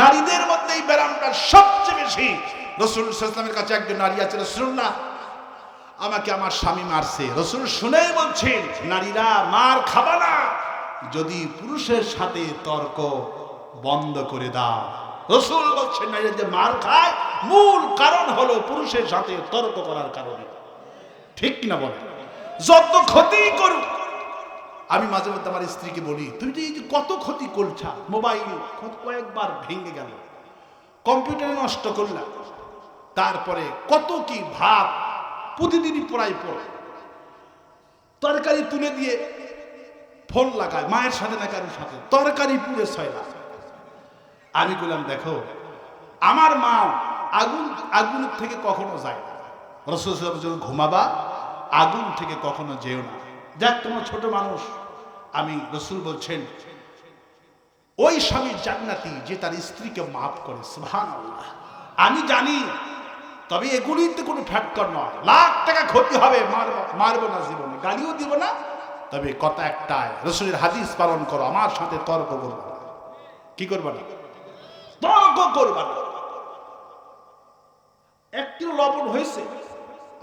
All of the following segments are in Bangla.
নারীদের মধ্যে এই ব্যারামটা সবচেয়ে বেশি। রসুল ইসলামের কাছে একজন নারী আছে রসুল্লাহ আমাকে আমার স্বামী মারছে। রসুল শুনেই বলছেন নারীরা মার খাবা না, যদি পুরুষের সাথে তর্ক বন্ধ করে দাও। রসুল বলছেন, নারীরা যে মার খায়, মূল কারণ হলো পুরুষের সাথে তর্ক করার কারণে। ঠিক কিনা বলে যত ক্ষতি করুক আমি মাঝে মধ্যে আমার স্ত্রীকে বলি, তুমি যে এই যে কত ক্ষতি করছা, মোবাইল কয়েকবার ভেঙে গেল, কম্পিউটারে নষ্ট করলাম তারপরে কত কি ভাব, প্রতিদিনই পড়াই পড়ে তরকারি তুলে দিয়ে ফোন লাগায়, মায়ের সাথে না কারোর সাথে, তরকারি পুড়ে ছয় না আমি বললাম দেখো, আমার মা আগুন, আগুনের থেকে কখনো যায় না। রসুল যখন ঘুমাবা, আগুন থেকে কখনো যেও না। যাক তোমার ছোট মানুষ, আমি রসুল বলছেন, ওই স্বামী জান্নাতি যে তার স্ত্রীকে মাফ করে সুবহান আমি জানি, তবে এগুলিতে কোনো ফ্যাক্টর নয়। লাখ টাকা ক্ষতি হবে, মারবো না জীবনে, গালিও দিব না। তবে কথা একটাই, রসুলের হাদিস পালন করো, আমার সাথে তর্ক করব কি করব না? তর্ক করব না। একটু লবণ হয়েছে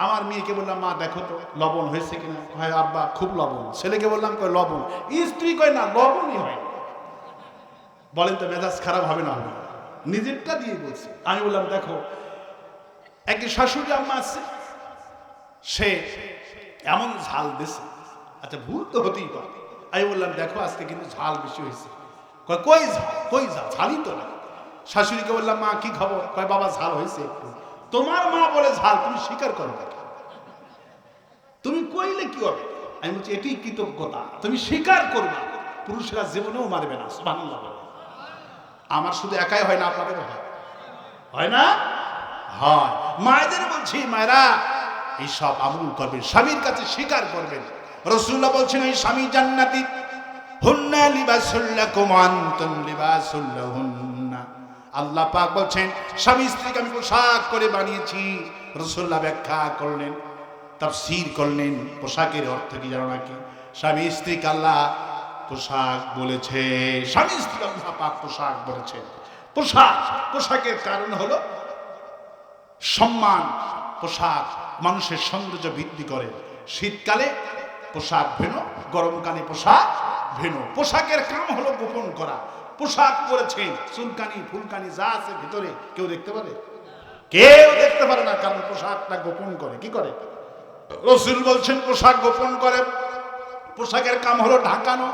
আমার মেয়েকে বললাম, মা, দেখো তো, লবণ হয়েছে কিনা? হয় আব্বা, খুব লবণ। ছেলেকে বললাম, কয়, লবণ। স্ত্রী কয়, না, লবণই হয় বলেন তো, মেজাজ খারাপ হবে না নিজেরটা দিয়ে বলছি। আমি বললাম, দেখো, একটি শাশুড়ি আম্মা আছে, সে এমন ঝাল দিছে। আচ্ছা ভুল তো হতেই পারে। আমি বললাম, দেখো, আজকে কিন্তু ঝাল বেশি হয়েছে। কয়, কই ঝাল? কই ঝাল? ঝালই তো না। শাশুড়িকে বললাম, মা, কি খবর? কয়, বাবা, ঝাল হয়েছে একটু। তোমার মা বলে ঝাল, তুমি স্বীকার করো তুমি কইলে কি হবে? আমি বলছি, এটি কৃতজ্ঞতা। তুমি স্বীকার করবে, পুরুষরা জীবনেও মারবে না, সুবহানাল্লাহ আমার শুধু একাই হয় না আপনাদের হয়। হয় না? হয়। মায়েদের বলছি, মায়েরা এই সব আমল করবেন, স্বামীর কাছে স্বীকার করবেন। রসুল্লাহ বলছেন, এই স্বামী জান্নাতি। হুন্না লিবাসুল্লাকুম আনতুম লিবাসুল্লাহুন্না আল্লাহ পাক বলছেন, স্বামী স্ত্রীকে আমি পোশাক করে বানিয়েছি। রসুল্লাহ ব্যাখ্যা করলেন, তাফসীর করলেন, পোশাকের অর্থ কি জানো নাকি? স্বামী স্ত্রীকে আল্লাহ পোশাক বলেছে, স্বামী স্ত্রী আল্লাহ পাক পোশাক বলেছে। পোশাক, পোশাকের কারণ হলো সম্মান, পোশাক মানুষের সৌন্দর্য বৃদ্ধি করে। শীতকালে পোশাক ভেনো, গরমকালে পোশাক ভেনো। পোশাকের কাম হলো গোপন করা। পোশাক পরেছে। চুলকানি, ফুলকানি যা আছে ভিতরে, কেউ দেখতে পারে? কেউ দেখতে পারে না কারণ পোশাকটা গোপন করে, কি করে? রসুল বলছেন, পোশাক গোপন করে। পোশাকের কাম হলো ঢাকানো,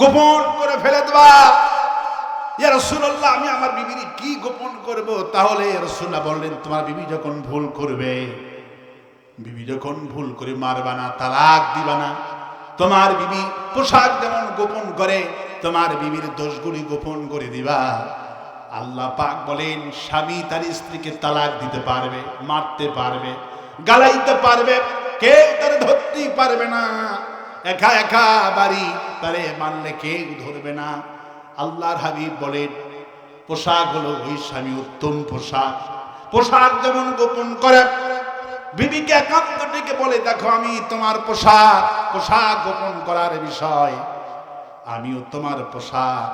গোপন করে ফেলে দেওয়া। ইয়া রসুল্লাহ আমি আমার বিবির কি গোপন করব? তাহলে রসুল্লাহ বললেন, তোমার বিবি যখন ভুল করবে, বিবি যখন ভুল করে মারবা না, তালাক দিবা না, তোমার বিবি পোশাক যেমন গোপন করে তোমার বিবির দোষগুলি গোপন করে দিবা। আল্লাহ পাক বলেন, স্বামী তার স্ত্রীকে তালাক দিতে পারবে, মারতে পারবে, গালাইতে পারবে, কেউ তার ধরতেই পারবে না। একা একা বাড়ি তারে মানলে কেউ ধরবে না। আল্লাহর হাবিব বলেন, পোশাক হলো ওই স্বামী উত্তম পোশাক। পোশাক যেমন গোপন করে, বিবিকে একান্ত ডেকে বলে, দেখো আমি তোমার পোশাক পোশাক গোপন করার বিষয়। আমিও তোমার পোশাক।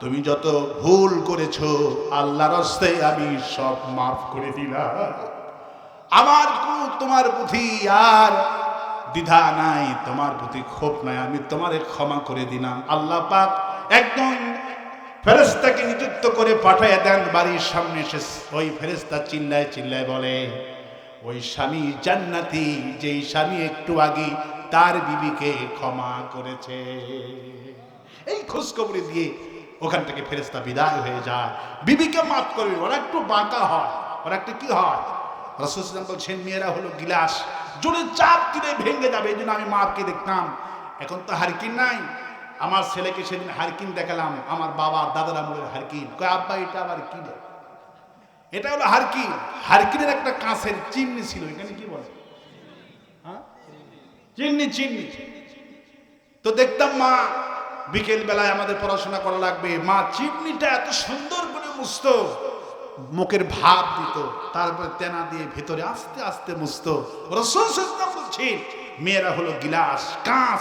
তুমি যত ভুল করেছ, আল্লাহর হস্তে আমি সব মাফ করে দিলাম। আমার কোনো তোমার প্রতি আর দ্বিধা নাই, তোমার প্রতি ক্ষোভ নাই, আমি তোমারে ক্ষমা করে দিলাম। আল্লাহ পাক একদম ফেরেস্তাকে নিযুক্ত করে পাঠায় দেন বাড়ির সামনে। এসে ওই ফেরেস্তা চিল্লায় চিল্লায় বলে, ওই স্বামী জান্নাতি, যেই স্বামী একটু আগে তার বিবিকে ক্ষমা করেছে। এই খোঁজখবরি দিয়ে ওখান থেকে ফেরেস্তা বিদায় হয়ে যায়। বিবিকে মাফ করবে, ওরা একটু বাঁকা হয়, ওরা একটু কি হয়? রসুলাম বলছেন, মেয়েরা হলো গিলাস, জোরে চাপ দিলে ভেঙে যাবে, এই জন্য আমি মাপকে দেখতাম। এখন তো হারকিন নাই, আমার ছেলেকে সেদিন হারকিন দেখালাম, আমার বাবার দাদার আমলের হারকিন। কয়, আব্বা, এটা আবার কি এটা হলো হারকিন। হারকিনের একটা কাঁচের চিমনি ছিল, এখানে কি বলে? হ্যাঁ? Chimney chimney. তো দেখতাম মা বিকেল বেলায় আমাদের পড়াশোনা করা লাগবে। মা চিমনিটা এত সুন্দর করে মুছত। মুখের ভাব দিত, তারপরে তেনা দিয়ে ভেতরে আস্তে আস্তে সাল্লাল্লাহু বলছেন, মেয়েরা হলো গিলাস কাঁচ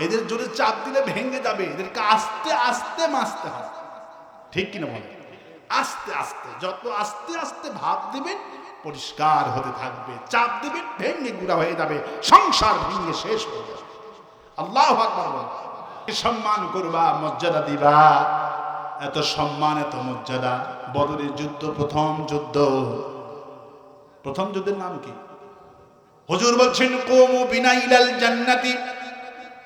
এদের জোরে চাপ দিলে ভেঙে যাবে। এদেরকে আস্তে আস্তে মাসতে হবে। ঠিক কিনা বলে আস্তে আস্তে, যত আস্তে আস্তে ভাব দিবেন, পরিষ্কার হতে থাকবে। চাপ দিবেন, ভেঙে গুড়া হয়ে যাবে। সংসার ভেঙে শেষ হয়ে যাবে। আল্লাহ আকবার। সম্মান করবা, মর্যাদা দিবা। এত সম্মান, এত মর্যাদা। বদরের যুদ্ধ, প্রথম যুদ্ধ। প্রথম যুদ্ধের নাম কি? হুজুর বলছেন, কোমু বিনা ইলাল জান্নাতি,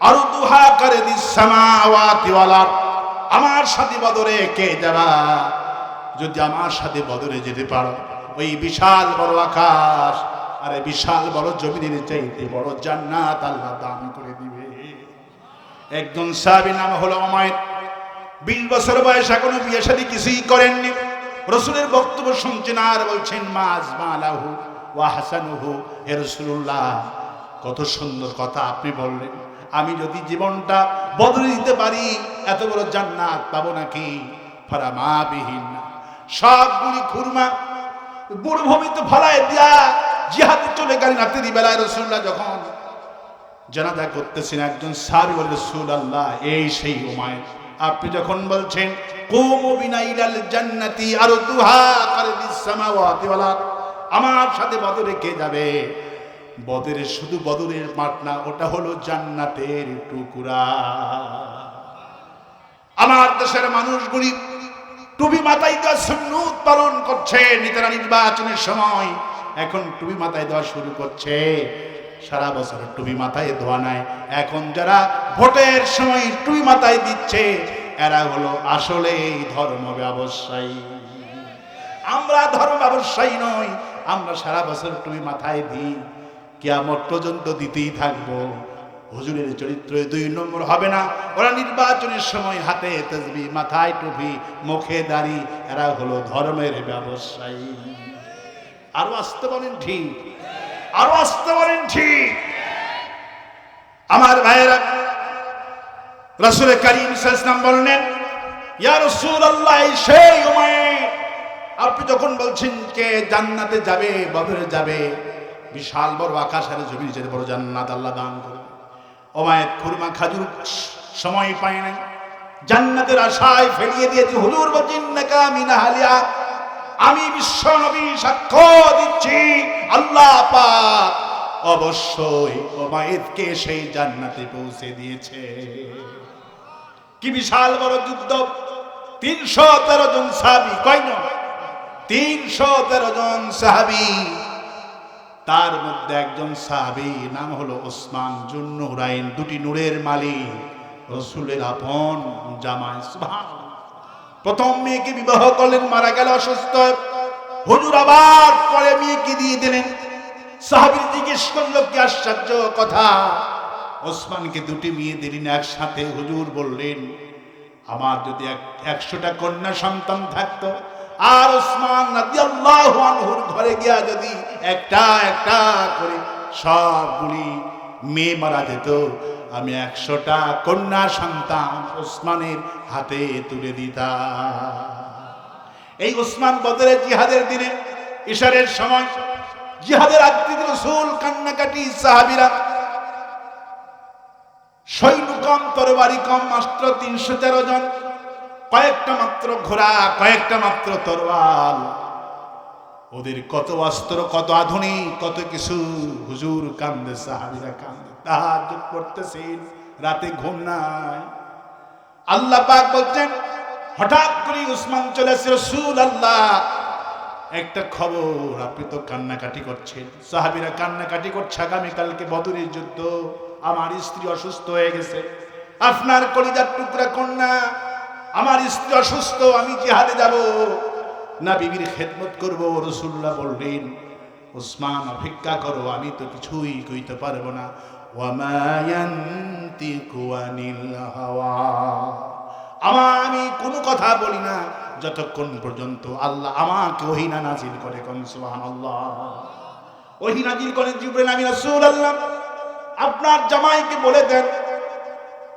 আরদুহা করে দিস সামাওয়াতি ওয়াল আমার সাথে বদরে কে যাবা যদি আমার সাথে বদরে যেতে পারো, ওই বিশাল বড় আকাশ, আরে বিশাল বড় জমিনের চাইতে বড় জান্নাত আল্লাহ দান করে দিবে। একজন সাহাবী নাম হলো অমায়ত বিশ বছর বয়স এখনও বিয়ে শাদী কিছুই করেননি। রসুলের বক্তব্য শুনছেন আর বলছেন, মাজ মালাহু ওয়া হাসানুহু, হে রসুল্লাহ কত সুন্দর কথা আপনি বললেন। আমি যদি জীবনটা বদলে দিতে পারি, এত বড় জান্নাত পাবো নাকি? ফারামা বিহীন সবগুলি খুরমা মরুভূমিতে ফলায় দিয়া জিহাদে চলে গেলেন রাত্রি বেলায় রসুল্লাহ যখন জানাজা করতেছেন একজন সাহাবী বলে আল্লাহ এই সেই উমায় আপনি যখন বলছেন, কুমু বিনা ইলাল জান্নাতি কারদিস সামাওয়াতি ওয়াল আমার সাথে বদরে কে যাবে? বদরের শুধু বদরের মাঠ না, ওটা হলো জান্নাতের টুকুরা। আমার দেশের মানুষগুলি টুপি মাথায় দেওয়া সুন্নত পালন করছে নেতারা নির্বাচনের সময়। এখন টুপি মাথায় দেওয়া শুরু করছে। সারা বছর টুপি মাথায় ধোয়া নাই। এখন যারা ভোটের সময় টুপি মাথায় দিচ্ছে, এরা হলো আসলে ধর্ম ব্যবসায়ী আমরা ধর্ম ব্যবসায়ী নই, আমরা সারা বছর টুপি মাথায় দিই। কেয়ামত পর্যন্ত দিতেই থাকব। হুজুরের চরিত্র দুই নম্বর হবে না। ওরা নির্বাচনের সময় হাতে তসবি মাথায় টুপি, মুখে দাড়ি, এরা হলো ধর্মের ব্যবসায়ী। আরও আসতে বলেন ঠিক। আরও আসতে বলেন ঠিক। আমার ভাইয়েরা রসুল করিম সাল্লাম বললেন, ইয়া রাসূলুল্লাহ সেই উমায়ে আপনি যখন বলছেন কে জান্নাতে যাবে, বদরে যাবে, বিশাল বড় আকাশ আর জমি যেতে বড় জান্নাত আল্লাহ দান করে ওমায়ের খুরমা খাজুর সময় পায় নাই। জান্নাতের আশায় ফেলিয়ে দিয়েছে, হুজুর বলছেন নাকা মিনা হালিয়া আমি বিশ্ব নবী সাক্ষ্য দিচ্ছি আল্লাহ পাক অবশ্যই ওমায়েদকে সেই জান্নাতে পৌঁছে দিয়েছে। কি বিশাল বড় যুদ্ধ তিনশো তেরো জন সাহাবি, কয় নয় তিনশো তেরো জন সাহাবি। তার মধ্যে একজন সাহাবি, নাম হলো ওসমান জুন্নুরাইন, দুটি নূরের মালিক, রসুলের আপন জামাই। প্রথম মেয়েকে বিবাহ করলেন, মারা গেল অসুস্থ। হুজুর আবার পরে মেয়েকে দিয়ে দিলেন। সাহাবির জিজ্ঞেস করল, কি আশ্চর্য কথা। ওসমানকে দুটি মেয়ে দিলেন একসাথে? হুজুর বললেন, আমার যদি এক, একশোটা কন্যা সন্তান থাকতো, আর ওসমান আনহুর ঘরে গিয়া যদি একটা একটা করে সবগুলি মেয়ে মারা যেত, আমি একশোটা কন্যা সন্তান ওসমানের হাতে তুলে দিতাম। এই ওসমান বদরের জিহাদের দিনে, ইশারের সময়, জিহাদের আত্মীয় রসুল, কান্নাকাটি সাহাবিরা, সৈন্য কম, তরবারি কম, মাত্র তিনশো তেরো জন, কয়েকটা মাত্র ঘোড়া, কয়েকটা মাত্র তরোয়াল। ওদের কত অস্ত্র, কত আধুনিক, কত কিছু। হুজুর কান্দে, সাহাবিরা কান্দে তাহাজ করতেছেন রাতে ঘুম নাই। আল্লাহ পাক বলছেন হঠাৎ করে উসমান চলে আসছে রসুল আল্লাহ একটা খবর, আপনি তো কান্নাকাটি করছেন। সাহাবিরা কান্নাকাটি করছে, আগামীকালকে বদরের যুদ্ধ, আমার স্ত্রী অসুস্থ হয়ে গেছে, আপনার কলিজার টুকরা কন্যা, আমার স্ত্রী অসুস্থ, আমি জিহাদে যাব। না, বিবির খেদমত করব রসুল্লাহ বললেন ওসমান অপেক্ষা করো, আমি তো কিছুই কইতে পারব না। ওয়ামায়ান্তিকু আনিল হাওয়া। আমি কোনো কথা বলি না। যতক্ষণ পর্যন্ত আল্লাহ আমাকে ওহিনা নাজিল করে কোন, সুবহানাল্লাহ। ওহি নাজিল করেন জিবরিল আমি রাসূলুল্লাহ। আপনার জামাইকে বলে দেন,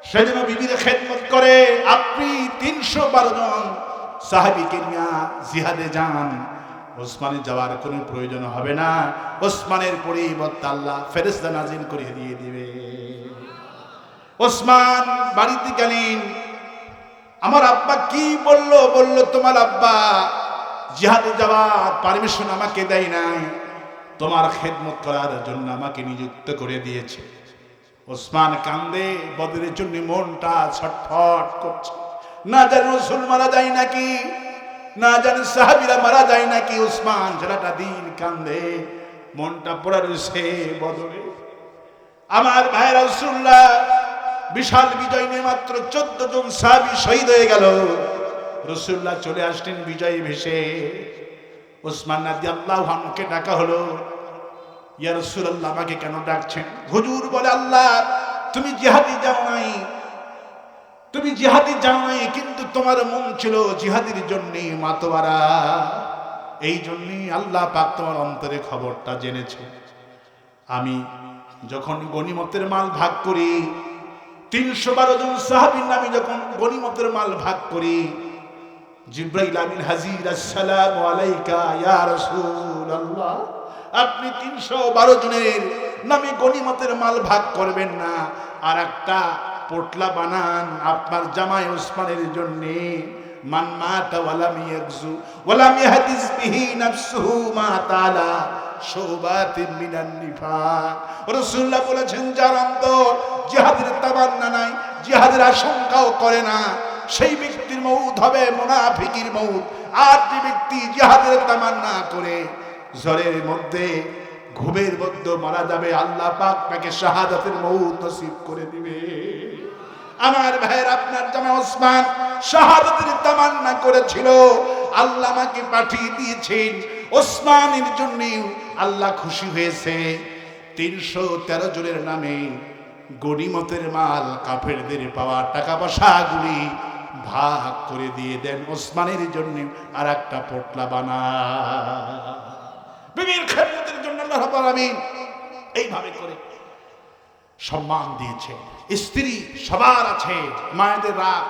সে যেন বিবির খেদমত করে। আপনি তিনশো বারো জন সাহাবিকে নিয়ে জিহাদে যান। ওসমানের যাওয়ার কোনো প্রয়োজন হবে না। ওসমানের পরিবর্তে আল্লাহ ফেরেস্তা নাজিল করে দিয়ে দিবে। ওসমান বাড়িতে গেলেন আমার আব্বা কি বলল? বলল, তোমার আব্বা জিহাদে যাওয়ার পারমিশন আমাকে দেয় নাই। তোমার খেদমত করার জন্য আমাকে নিযুক্ত করে দিয়েছে। ওসমান কান্দে, বদরের জন্য মনটা ছটফট করছে। না জানি রসুল মারা যায় নাকি? না জানি সাহাবিরা মারা যায় নাকি? ওসমান সারাটা দিন কান্দে, মনটা পড়া রয়েছে বদরে। আমার ভাইরা রসুল্লাহ বিশাল বিজয় নিয়ে মাত্র চোদ্দ জন সাহাবি শহীদ হয়ে গেল। রসুল্লাহ চলে আসলেন বিজয় ভেসে ওসমান নাদি আল্লাহকে ডাকা হলো। ইয়া রসুল্লাহ আমাকে কেন ডাকছেন? হুজুর বলে, আল্লাহ, তুমি জিহাদি যাও নাই। তুমি জিহাদি যাও নাই, কিন্তু তোমার মন ছিল জিহাদির জন্য মাতোয়ারা। এই জন্যই আল্লাহ পাক তোমার অন্তরে খবরটা জেনেছে। আমি যখন গনিমতের মাল ভাগ করি তিনশো বারো জন সাহাবির নামে যখন গনিমতের মাল ভাগ করি, জিব্রাইল হাজির, আসসালামু আলাইকা ইয়া আপনি তিনশো বারো জনের নামে গনিমতের মাল ভাগ করবেন না। আর একটা পোটলা বানান আপনার জামাই ওসমানের জন্য। মান মাতা ওয়ালাম ইয়াগজু ওয়ালাম ইয়াহদিস বিহি মা রাসূলুল্লাহ বলেছেন, যার অন্তর জিহাদের তামান্না নাই, জিহাদের আশঙ্কাও করে না। সেই ব্যক্তির হবে আর যে ব্যক্তি জিহাদের তামান্না করে মধ্যে, ঘুমের মধ্যে মারা যাবে, আল্লাহ পাক তাকে শাহাদাতের নসিব করে দিবে। আমার ভাইয়ের, আপনার জামা ওসমান শাহাদাতের তামান্না করেছিল। আল্লাহ আমাকে পাঠিয়ে দিয়েছেন ওসমানের জন্য আল্লাহ খুশি হয়েছে। তিনশো তেরো জনের নামে গনিমতের মাল কাফেরদের পাওয়া টাকা পয়সাগুলি ভাগ করে দিয়ে দেন ওসমানের জন্য আর একটা পোটলা বানা বিবির খেদমতের জন্য আল্লাহ এইভাবে করে সম্মান দিয়েছে। স্ত্রী সবার আছে, মায়েদের রাগ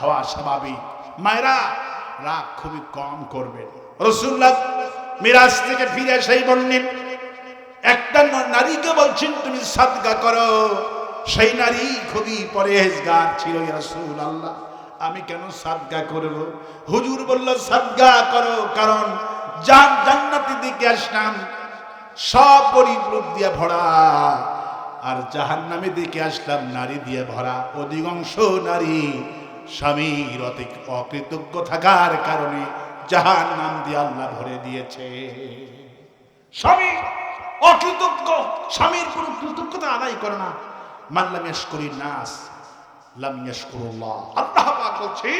হওয়া স্বাভাবিক। মায়েরা রাগ খুবই কম করবেন। রসুল্লাহ মিরাজ থেকে ফিরে সেই বললেন একটা নারীকে বলছেন, তুমি সাদগা করো। সেই নারী খুবই পরেজগার ছিল রসুল আল্লাহ আমি কেন সাদগা করব? হুজুর বলল, সাদগা করো, কারণ জান জান্নাতি দিকে আসলাম, সব গরিব দিয়ে ভরা। আর জাহান নামে দিকে আসলাম, নারী দিয়ে ভরা। অধিকাংশ নারী স্বামীর অতি- অকৃতজ্ঞ থাকার কারণে জাহান নাম দিয়ে আল্লাহ ভরে দিয়েছে। স্বামী অকৃতজ্ঞ, স্বামীর কোনো কৃতজ্ঞতা আদায় করে না। মাল্লাম করি নাস, লাম ইয়াশকুরুল্লাহ আল্লাহ। বলছে,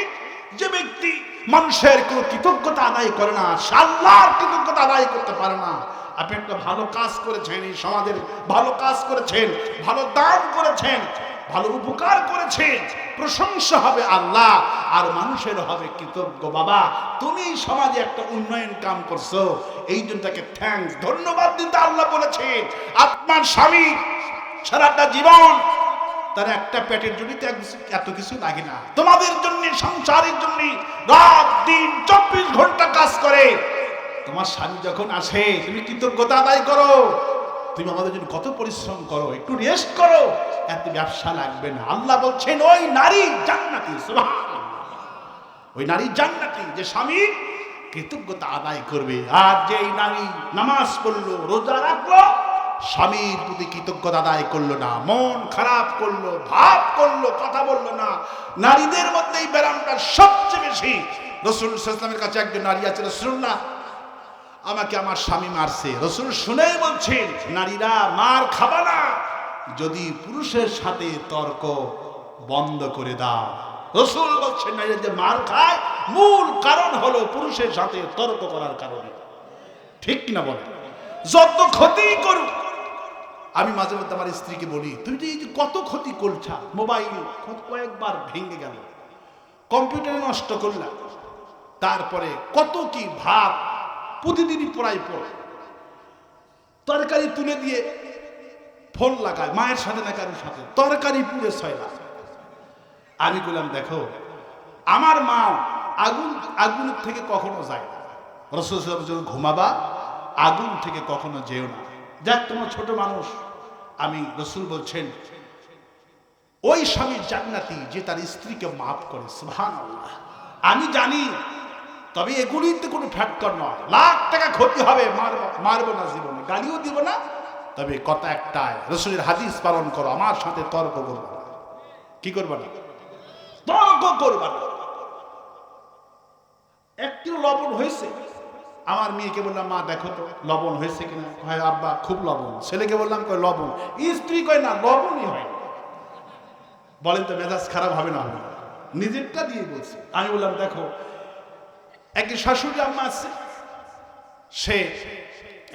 যে ব্যক্তি মানুষের কোনো কৃতজ্ঞতা আদায় করে না, সে আল্লাহর কৃতজ্ঞতা আদায় করতে পারে না। আপনি একটা ভালো কাজ করেছেন, এই সমাজের ভালো কাজ করেছেন, ভালো দান করেছেন, ভালো উপকার করেছেন প্রশংসা হবে আল্লাহ, আর মানুষের হবে কৃতজ্ঞ বাবা। তুমি সমাজে একটা উন্নয়ন কাম করছ, এই জন্য তাকে থ্যাঙ্কস ধন্যবাদ দিতে আল্লাহ বলেছেন। আপনার স্বামী সারাটা জীবন তার একটা পেটের জন্য এত কিছু লাগে না। তোমাদের জন্য, সংসারের জন্য রাত, দিন, চব্বিশ ঘণ্টা কাজ করে। তোমার স্বামী যখন আসে, তুমি কৃতজ্ঞতা আদায় করো। তুমি আমাদের জন্য কত পরিশ্রম করো, একটু রেস্ট করো। এত ব্যবসা লাগবে না। আল্লাহ বলছেন, ওই নারী জান্নাতি ওই নারী জান্নাতি, যে স্বামী কৃতজ্ঞতা আদায় করবে। আর যেই নারী নামাজ পড়ল, রোজা রাখল, স্বামীর প্রতি কৃতজ্ঞতা আদায় করল না। মন খারাপ করল, ভাব করল, কথা বলল না। নারীদের মধ্যে এই ব্যায়ামটা সবচেয়ে বেশি। রসুল ইসলামের কাছে একজন নারী আছে, রসুল্লাহ আমাকে আমার স্বামী মারছে। রসুল শুনেই বলছেন, নারীরা মার খাবা না। যদি পুরুষের সাথে তর্ক বন্ধ করে দাও। রসুল বলছেন, নারীরা যে মার খায়, মূল কারণ হলো পুরুষের সাথে তর্ক করার কারণে। ঠিক কিনা বলে যত ক্ষতি করুক, আমি মাঝে মধ্যে আমার স্ত্রীকে বলি তুমি যে কত ক্ষতি করছা, মোবাইল কয়েকবার ভেঙে গেল, কম্পিউটার নষ্ট করলাম তারপরে কত কি ভাব প্রতিদিনই পড়াই পড়ে। তরকারি তুলে দিয়ে ফোন লাগায়, মায়ের সাথে না কারোর সাথে। তরকারি পুড়ে ছয়লা আমি বললাম, দেখো, আমার মা আগুন, আগুনের থেকে কখনো যায় না। রসুল যখন ঘুমাবা, আগুন থেকে কখনো যেও না। যাক, তোমার ছোট মানুষ, আমি রসুল বলছেন, ওই স্বামী জান্নাতি যে তার স্ত্রীকে মাফ করে সুহান আমি জানি তবে এগুলিতে কোনো ফ্যাক্টর নয়। লাখ টাকা ক্ষতি হবে, মারবো মারবো না জীবনে, গালিও দিব না। তবে কথা একটাই, রসুলের হাদিস পালন করো, আমার সাথে তর্ক করব না। কি করব না? তর্ক করব না। এক কিলো লবণ হয়েছে? আমার মেয়েকে বললাম, মা, দেখো তো, লবণ হয়েছে কিনা? হয় আব্বা, খুব লবণ। ছেলেকে বললাম, কয়, লবণ। স্ত্রী কয়, না, লবণই হয় বলেন তো, মেজাজ খারাপ হবে না? হবে? নিজেরটা দিয়ে বলছে। আমি বললাম, দেখো একটি শাশুড়ি আম্মা আছে। সে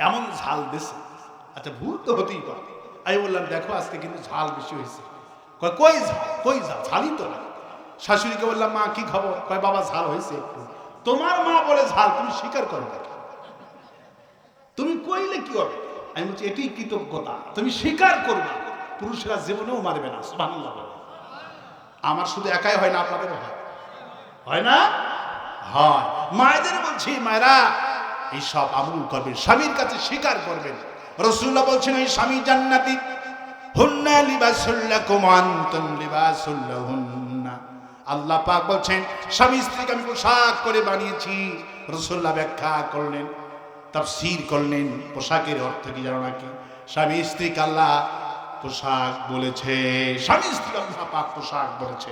এমন ঝাল দিছে। আচ্ছা ভুল তো হতেই পারে। আমি বললাম, দেখো, আজকে কিন্তু ঝাল বেশি হয়েছে। কই ঝাল? কই ঝাল? ঝালই তো না। শাশুড়িকে বললাম, মা, কি খবর? কয়, বাবা, ঝাল হয়েছে তোমার মা বলে ঝাল, তুমি স্বীকার করো না তুমি কইলে কি হবে? আমি বলছি এটাই কৃতজ্ঞতা। তুমি স্বীকার করবে। পুরুষেরা জীবনেও মারবে না আমার শুধু একাই হয় না, আপনাদেরও হয়। হয় না? হয়। মায়েদের বলছি, মায়েরা, এইসব আমল করবেন স্বামীর কাছে স্বীকার করবেন। রসুল্লাহ বলছেন, এই স্বামী জান্নাতি। হুন্না লিবাসুল্লাকুম আনতুম লিবাসুল্লাহুন্না আল্লাহ পাক বলছেন, স্বামী স্ত্রীকে আমি পোশাক করে বানিয়েছি। রসুল্লাহ ব্যাখ্যা করলেন, তাফসীর করলেন, পোশাকের অর্থ কি জানো নাকি? স্বামী স্ত্রীকে আল্লাহ পোশাক বলেছে, স্বামী স্ত্রী আল্লাহ পাক পোশাক বলেছে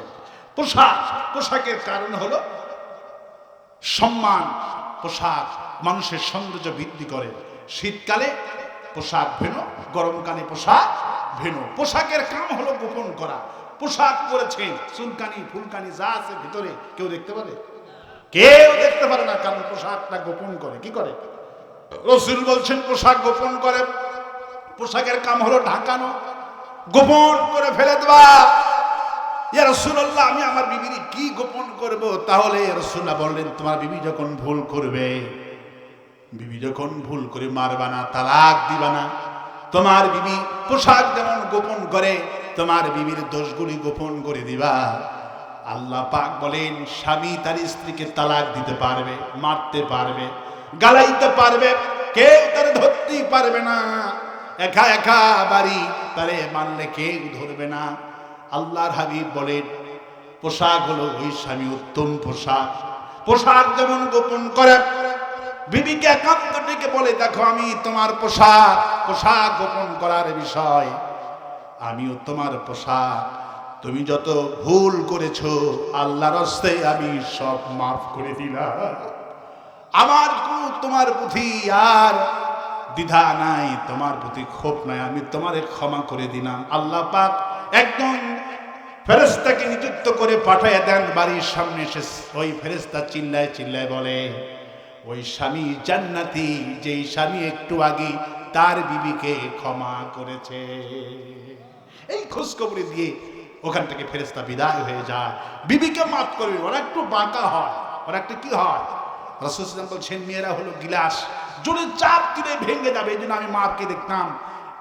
পোশাক, পোশাকের কারণ হলো সম্মান, পোশাক, মানুষের সৌন্দর্য বৃদ্ধি করে। শীতকালে পোশাক ভেনো গরমকালে পোশাক ভেনো পোশাকের কাম হলো গোপন করা। পোশাক পরেছে, চুলকানি, ফুলকানি যা আছে ভিতরে, কেউ দেখতে পারে? কেউ দেখতে পারে না, কারণ পোশাকটা গোপন করে। কি করে? রসুল বলছেন, পোশাক গোপন করে। পোশাকের কাম হলো ঢাকানো। গোপন করে ফেলে দেওয়া। ইয়া রসুল্লাহ আমি আমার বিবির কি গোপন করব? তাহলে রসুল্লাহ বললেন, তোমার বিবি যখন ভুল করবে, বিবি যখন ভুল করে মারবা না, তালাক দিবা না, তোমার বিবি পোশাক যেমন গোপন করে, তোমার বিবির দোষগুলি গোপন করে দিবা। আল্লাহ পাক বলেন, স্বামী তার স্ত্রীকে তালাক দিতে পারবে, মারতে পারবে, গালাইতে পারবে, কেউ তার ধরতেই পারবে না। একা একা বাড়ি তারে মানলে কেউ ধরবে না। আল্লাহর হাবিব বলেন, পোশাক হলো ওই স্বামী উত্তম পোশাক। পোশাক যেমন গোপন করে, বিবিকে একান্ত ডেকে বলে, দেখো, আমি তোমার পোশাক পোশাক গোপন করার বিষয়। আমিও তোমার পোশাক। তুমি যত ভুল করেছ, আল্লাহর হস্তে আমি সব মাফ করে দিলাম। আমার কোনো তোমার প্রতি আর দ্বিধা নাই, তোমার প্রতি ক্ষোভ নাই, আমি তোমারে ক্ষমা করে দিলাম। আল্লাহ পাক একজন ফেরেস্তাকে নিযুক্ত করে পাঠায় দেন, বাড়ির সামনে এসে ওই ফেরেস্তা চিল্লায় চিল্লায় বলে, ওই স্বামী জান্নাতি, যেই স্বামী একটু আগে তার বিবিকে ক্ষমা করেছে। এই খোঁজখবরি দিয়ে ওখান থেকে ফেরেস্তা বিদায় হয়ে যায়। বিবিকে মাফ করবে, ওরা একটু বাঁকা হয়, ওরা একটু কি হয়? রসুলাম বলছেন, মেয়েরা হলো গিলাস, জোরে চাপ দিলে ভেঙে যাবে। এই জন্য আমি মাপকে দেখতাম,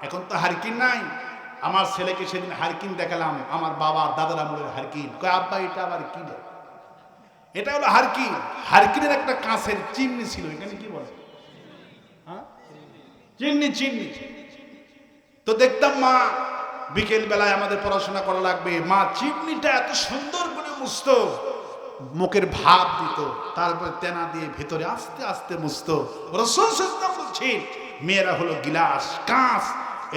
এখন তো হারকিন নাই। আমার ছেলেকে সেদিন হারকিন দেখালাম, আমার বাবার দাদার আমলের হারকিন। কয়, আব্বা, এটা আবার কি রে? এটা হলো হারকিন। হারকিনের একটা কাঁচের চিমনি ছিল, এখানে কি বলে? হ্যাঁ? Chimney chimney. তো দেখতাম মা বিকেল বেলায় আমাদের পড়াশোনা করা লাগবে। মা চিমনিটা এত সুন্দর করে মুছত, মুখের ভাব দিত, তারপরে তেনা দিয়ে ভেতরে আস্তে আস্তে রসুল সাল্লাল্লাহু বলছেন, মেয়েরা হলো গিলাস, কাঁচ।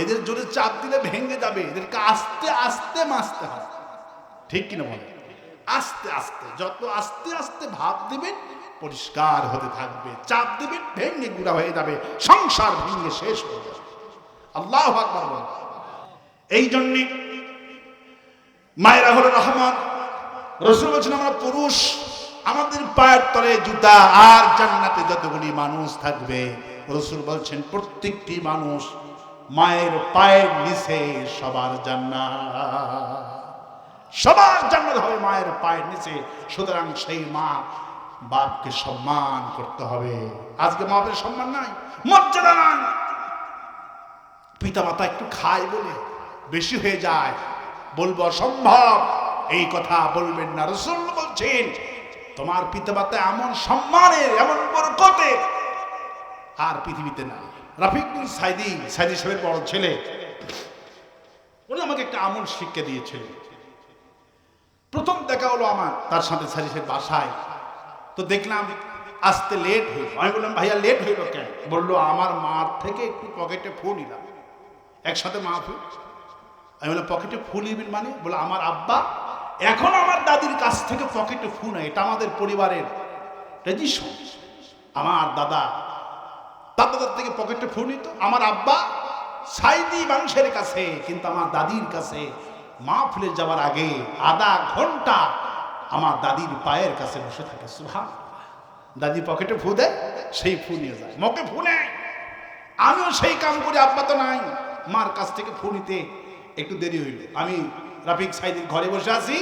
এদের জোরে চাপ দিলে ভেঙে যাবে, এদেরকে আস্তে আস্তে মাসতে হবে। ঠিক কিনা বলে? আস্তে আস্তে, যত আস্তে আস্তে ভাব দিবেন, পরিষ্কার হতে থাকবে। চাপ দিবেন, ভেঙে গুড়া হয়ে যাবে, সংসার ভেঙে শেষ হয়ে যাবে। আল্লাহ এই জন্যে মায়েরা হলো রহমান। রসুল বলছেন, আমরা পুরুষ, আমাদের পায়ের তলে জুতা, আর জান্নাতে যতগুলি মানুষ থাকবে। রসুল বলছেন, প্রত্যেকটি মানুষ মায়ের পায়ের নিচে সবার জান্নাত। সবার জান্নাত হবে মায়ের পায়ের নিচে। সুতরাং সেই মা বাপকে সম্মান করতে হবে। আজকে মা বাপের সম্মান নাই, মর্যাদা নাই। পিতা মাতা একটু খায় বলে বেশি হয়ে যায়। বলব, অসম্ভব, এই কথা বলবেন না। রসুল বলছেন, তোমার পিতা মাতা এমন সম্মানের, এমন বরকতে আর পৃথিবীতে নাই। রাফিক বিন সাইদি সাইদি সাহেবের বড় ছেলে। উনি আমাকে একটা আমল শিক্ষা দিয়েছিলেন প্রথম দেখা হলো আমার, তার সাথে সারিসের বাসায়। তো দেখলাম, আসতে লেট হইল আমি বললাম, ভাইয়া লেট হইল কেন? বলল, আমার মার থেকে একটু পকেটে ফোন নিলাম। একসাথে মা ফোন আমি বললাম পকেটে ফুল নিবেন মানে? বলে আমার আব্বা এখন আমার দাদির কাছ থেকে পকেটে ফোন হয় এটা আমাদের পরিবারের রেজিস্ট্রেশন আমার দাদা তার দাদার থেকে পকেটে ফোন নিত, আমার আব্বা সাইদি মানুষের কাছে, কিন্তু আমার দাদির কাছে মা ফুলে যাওয়ার আগে আধা ঘণ্টা আমার দাদির পায়ের কাছে বসে থাকে। সুহান দাদি পকেটে ফু দেয়, সেই ফু নিয়ে যায়। মকে ফু নেয়। আমিও সেই কাম করি, আব্বা তো নাই। মার কাছ থেকে ফু নিতে একটু দেরি হইল। আমি রাফিক সাইদির ঘরে বসে আছি।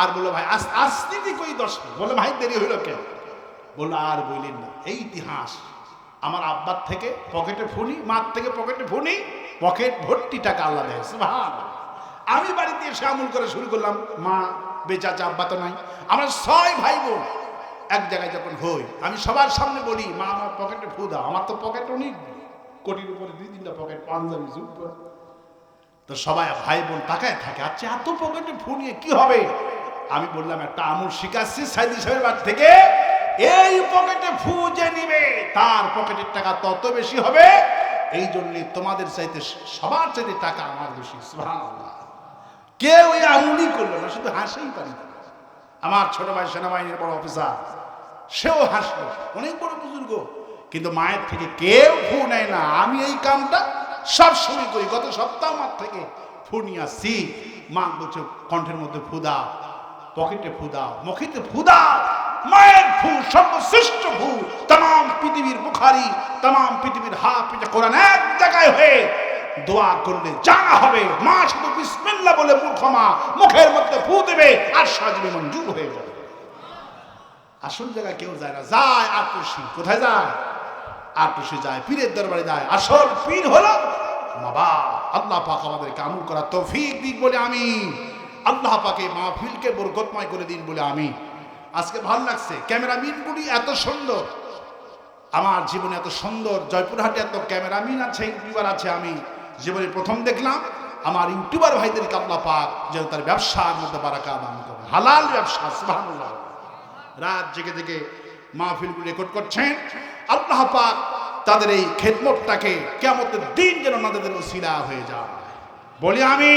আর বলল, ভাই, আস, আসতে কই দশ বলল, ভাই, দেরি হইল কেন? বলল, আর বললেন না। এই ইতিহাস আমার আব্বার থেকে পকেটে ফুনি মার থেকে পকেটে ফুনি পকেট ভর্তি টাকা আল্লাহ দেয় সুবহান। আমি বাড়িতে এসে আমল করে শুরু করলাম, মা বেচাচা আব্বা তো নাই। আমরা ছয় ভাই বোন এক জায়গায় যখন হই, আমি সবার সামনে বলি, মা, আমার পকেটে ফু দাও। আমার তো পকেট অনেক কোটির উপরে দুই তিনটা পকেট, পাঞ্জাবি, জুব্বা। তো সবাই ভাই বোন তাকায় থাকে আচ্ছা এত পকেটে ফু নিয়ে কি হবে? আমি বললাম, একটা আমুল শিখাচ্ছি সাইদি সাহেবের বাড়ি থেকে। এই পকেটে ফু যে নিবে, তার পকেটের টাকা তত বেশি হবে। এই জন্য তোমাদের চাইতে সবার চাইতে টাকা আমার বেশি কেউ এই আমুলই করল না, শুধু হাসেই পারি আমার ছোট ভাই সেনাবাহিনীর বড় অফিসার, সেও হাসলো। অনেক বড় বুজুর্গ, কিন্তু মায়ের থেকে কেউ ফু নেয় না। আমি এই কামটা সব সময় করি। গত সপ্তাহ মার থেকে ফু নিয়ে আসছি। মা বলছে, কণ্ঠের মধ্যে ফু দাও, পকেটে ফু দাও, মুখেতে ফু দাও। মায়ের ফু সর্বশ্রেষ্ঠ ফু তাম পৃথিবীর বুখারি তাম পৃথিবীর কোরআন এক জায়গায় হয়ে দোয়া করলে জানা হবে, মা শুধু বিসমিল্লাহ বলে মূর্খ মা মুখের মধ্যে ফু দেবে আর সাজবে মঞ্জুর হয়ে যাবে। আসল জায়গায় কেউ যায় না, যায় আটপসি কোথায় যায়? আটপসি যায়, পীরের দরবারে যায়। আসল পীর হলো বাবা আল্লাহ পাক আমাদেরকে করা তৌফিক দিক বলে আমি আল্লাহ পাকে মাহফিলকে বরকতময় করে দিন বলে আমি আজকে ভালো লাগছে। ক্যামেরামিনগুলি এত সুন্দর। আমার জীবনে এত সুন্দর। জয়পুরহাটে এত ক্যামেরামিন আছে, ইউটিউবার আছে আমি। জীবনে প্রথম দেখলাম, আমার ইউটিউবার ভাইদেরকে আল্লাহ পাক, যেন তার ব্যবসার মধ্যে বারাকা দান করে হালাল ব্যবসা রাত জেগে জেগে মাহফিলগুলো রেকর্ড করছেন। আল্লাহ পাক তাদের এই খেদমতটাকে কেমতের দিন যেন আমাদের ওসিলা হয়ে যায়। বলি আমি